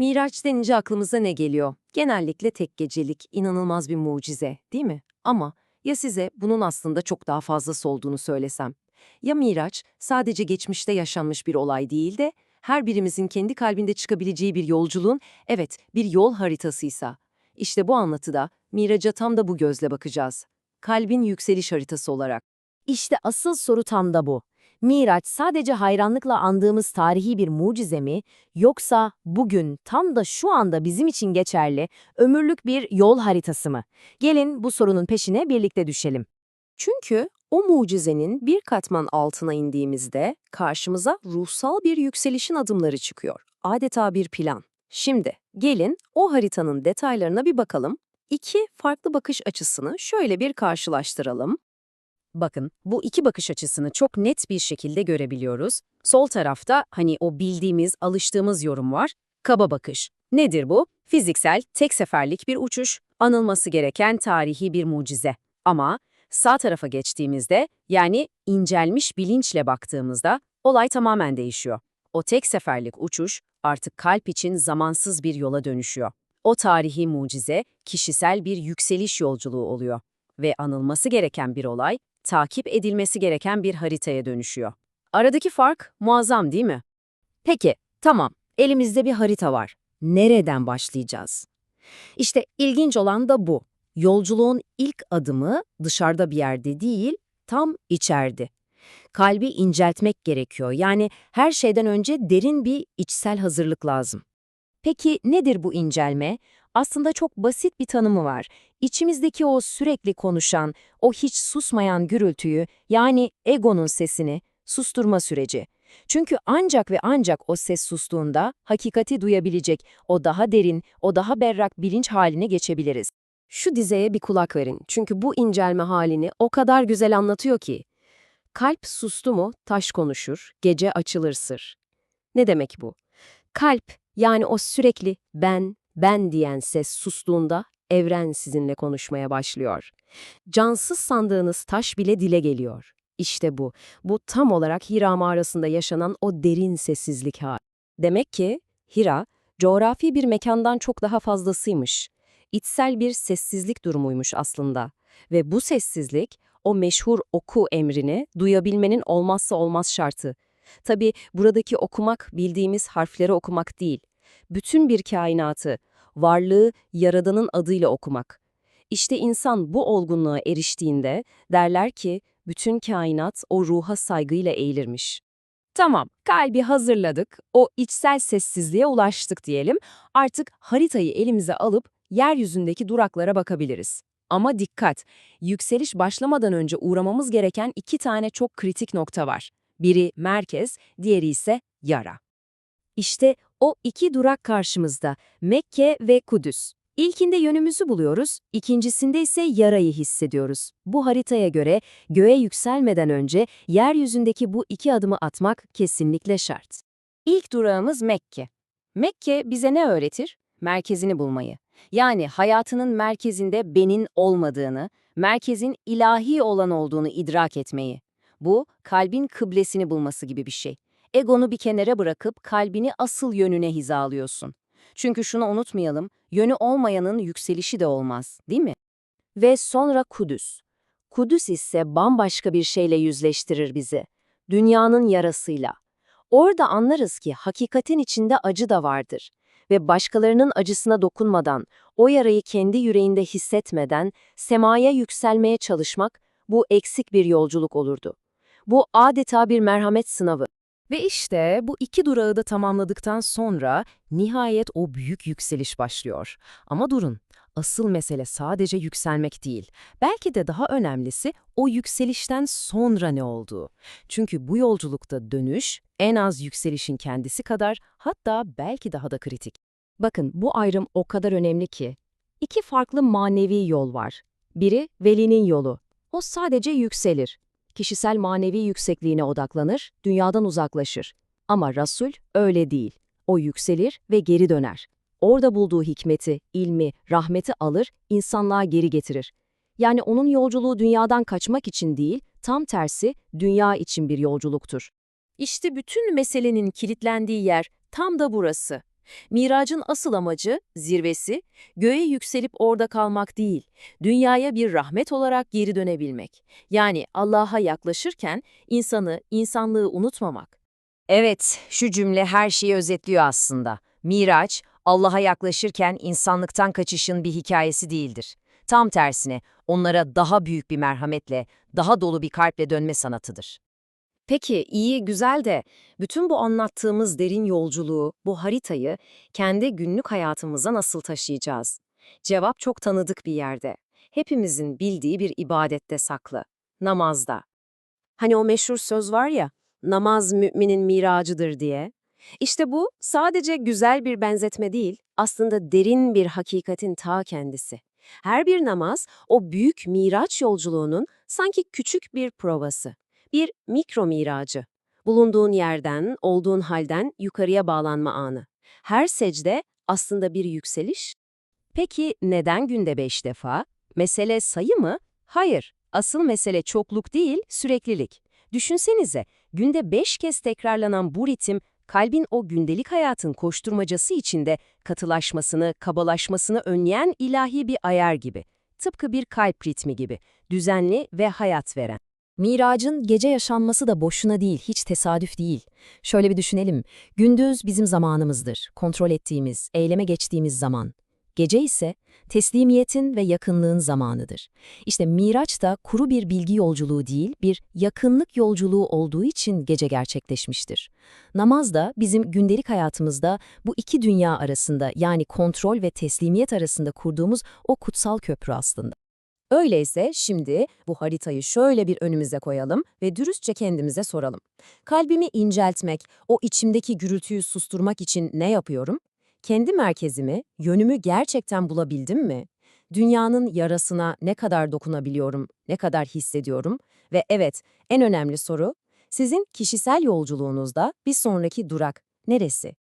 Miraç denince aklımıza ne geliyor? Genellikle tek gecelik, inanılmaz bir mucize, değil mi? Ama ya size bunun aslında çok daha fazlası olduğunu söylesem? Ya Miraç sadece geçmişte yaşanmış bir olay değil de her birimizin kendi kalbinde çıkabileceği bir yolculuğun, evet bir yol haritasıysa? İşte bu anlatıda Miraç'a tam da bu gözle bakacağız. Kalbin yükseliş haritası olarak. İşte asıl soru tam da bu. Miraç sadece hayranlıkla andığımız tarihi bir mucize mi, yoksa bugün tam da şu anda bizim için geçerli ömürlük bir yol haritası mı? Gelin bu sorunun peşine birlikte düşelim. Çünkü o mucizenin bir katman altına indiğimizde karşımıza ruhsal bir yükselişin adımları çıkıyor. Adeta bir plan. Şimdi gelin o haritanın detaylarına bir bakalım. İki farklı bakış açısını şöyle bir karşılaştıralım. Bakın, bu iki bakış açısını çok net bir şekilde görebiliyoruz. Sol tarafta hani o bildiğimiz, alıştığımız yorum var. Kaba bakış. Nedir bu? Fiziksel, tek seferlik bir uçuş, anılması gereken tarihi bir mucize. Ama sağ tarafa geçtiğimizde, yani incelmiş bilinçle baktığımızda olay tamamen değişiyor. O tek seferlik uçuş artık kalp için zamansız bir yola dönüşüyor. O tarihi mucize kişisel bir yükseliş yolculuğu oluyor ve anılması gereken bir olay takip edilmesi gereken bir haritaya dönüşüyor. Aradaki fark muazzam değil mi? Peki, tamam. Elimizde bir harita var. Nereden başlayacağız? İşte ilginç olan da bu. Yolculuğun ilk adımı dışarıda bir yerde değil, tam içeride. Kalbi inceltmek gerekiyor. Yani her şeyden önce derin bir içsel hazırlık lazım. Peki nedir bu incelme? Aslında çok basit bir tanımı var. İçimizdeki o sürekli konuşan, o hiç susmayan gürültüyü, yani egonun sesini susturma süreci. Çünkü ancak ve ancak o ses sustuğunda hakikati duyabilecek, o daha derin, o daha berrak bilinç haline geçebiliriz. Şu dizeye bir kulak verin çünkü bu incelme halini o kadar güzel anlatıyor ki. Kalp sustu mu taş konuşur, gece açılır sır. Ne demek bu? Kalp yani o sürekli ben, ben diyen ses sustuğunda evren sizinle konuşmaya başlıyor. Cansız sandığınız taş bile dile geliyor. İşte bu. Bu tam olarak Hira mağarasında yaşanan o derin sessizlik hali. Demek ki Hira, coğrafi bir mekandan çok daha fazlasıymış. İçsel bir sessizlik durumuymuş aslında. Ve bu sessizlik, o meşhur oku emrini duyabilmenin olmazsa olmaz şartı. Tabi buradaki okumak bildiğimiz harfleri okumak değil. Bütün bir kainatı, varlığı Yaradan'ın adıyla okumak. İşte insan bu olgunluğa eriştiğinde derler ki bütün kainat o ruha saygıyla eğilirmiş. Tamam, kalbi hazırladık, o içsel sessizliğe ulaştık diyelim. Artık haritayı elimize alıp yeryüzündeki duraklara bakabiliriz. Ama dikkat, yükseliş başlamadan önce uğramamız gereken iki tane çok kritik nokta var. Biri merkez, diğeri ise yara. İşte o iki durak karşımızda, Mekke ve Kudüs. İlkinde yönümüzü buluyoruz, ikincisinde ise yarayı hissediyoruz. Bu haritaya göre göğe yükselmeden önce yeryüzündeki bu iki adımı atmak kesinlikle şart. İlk durağımız Mekke. Mekke bize ne öğretir? Merkezini bulmayı. Yani hayatının merkezinde benin olmadığını, merkezin ilahi olan olduğunu idrak etmeyi. Bu, kalbin kıblesini bulması gibi bir şey. Egonu bir kenara bırakıp kalbini asıl yönüne hizalıyorsun. Çünkü şunu unutmayalım, yönü olmayanın yükselişi de olmaz, değil mi? Ve sonra Kudüs. Kudüs ise bambaşka bir şeyle yüzleştirir bizi. Dünyanın yarasıyla. Orada anlarız ki hakikatin içinde acı da vardır. Ve başkalarının acısına dokunmadan, o yarayı kendi yüreğinde hissetmeden, semaya yükselmeye çalışmak, bu eksik bir yolculuk olurdu. Bu adeta bir merhamet sınavı. Ve işte bu iki durağı da tamamladıktan sonra nihayet o büyük yükseliş başlıyor. Ama durun, asıl mesele sadece yükselmek değil. Belki de daha önemlisi o yükselişten sonra ne olduğu. Çünkü bu yolculukta dönüş en az yükselişin kendisi kadar hatta belki daha da kritik. Bakın bu ayrım o kadar önemli ki. İki farklı manevi yol var. Biri velinin yolu. O sadece yükselir kişisel manevi yüksekliğine odaklanır, dünyadan uzaklaşır. Ama Rasul öyle değil. O yükselir ve geri döner. Orada bulduğu hikmeti, ilmi, rahmeti alır, insanlığa geri getirir. Yani onun yolculuğu dünyadan kaçmak için değil, tam tersi dünya için bir yolculuktur. İşte bütün meselenin kilitlendiği yer tam da burası. Miracın asıl amacı, zirvesi, göğe yükselip orada kalmak değil, dünyaya bir rahmet olarak geri dönebilmek. Yani Allah'a yaklaşırken insanı, insanlığı unutmamak. Evet, şu cümle her şeyi özetliyor aslında. Miraç, Allah'a yaklaşırken insanlıktan kaçışın bir hikayesi değildir. Tam tersine, onlara daha büyük bir merhametle, daha dolu bir kalple dönme sanatıdır. Peki, iyi, güzel de bütün bu anlattığımız derin yolculuğu, bu haritayı kendi günlük hayatımıza nasıl taşıyacağız? Cevap çok tanıdık bir yerde. Hepimizin bildiği bir ibadette saklı. Namazda. Hani o meşhur söz var ya, namaz müminin miracıdır diye. İşte bu sadece güzel bir benzetme değil, aslında derin bir hakikatin ta kendisi. Her bir namaz o büyük miraç yolculuğunun sanki küçük bir provası bir mikro miracı. Bulunduğun yerden, olduğun halden yukarıya bağlanma anı. Her secde aslında bir yükseliş. Peki neden günde beş defa? Mesele sayı mı? Hayır. Asıl mesele çokluk değil, süreklilik. Düşünsenize, günde beş kez tekrarlanan bu ritim, kalbin o gündelik hayatın koşturmacası içinde katılaşmasını, kabalaşmasını önleyen ilahi bir ayar gibi. Tıpkı bir kalp ritmi gibi, düzenli ve hayat veren. Miracın gece yaşanması da boşuna değil, hiç tesadüf değil. Şöyle bir düşünelim. Gündüz bizim zamanımızdır, kontrol ettiğimiz, eyleme geçtiğimiz zaman. Gece ise teslimiyetin ve yakınlığın zamanıdır. İşte Miraç da kuru bir bilgi yolculuğu değil, bir yakınlık yolculuğu olduğu için gece gerçekleşmiştir. Namaz da bizim gündelik hayatımızda bu iki dünya arasında yani kontrol ve teslimiyet arasında kurduğumuz o kutsal köprü aslında. Öyleyse şimdi bu haritayı şöyle bir önümüze koyalım ve dürüstçe kendimize soralım. Kalbimi inceltmek, o içimdeki gürültüyü susturmak için ne yapıyorum? Kendi merkezimi, yönümü gerçekten bulabildim mi? Dünyanın yarasına ne kadar dokunabiliyorum, ne kadar hissediyorum? Ve evet, en önemli soru, sizin kişisel yolculuğunuzda bir sonraki durak neresi?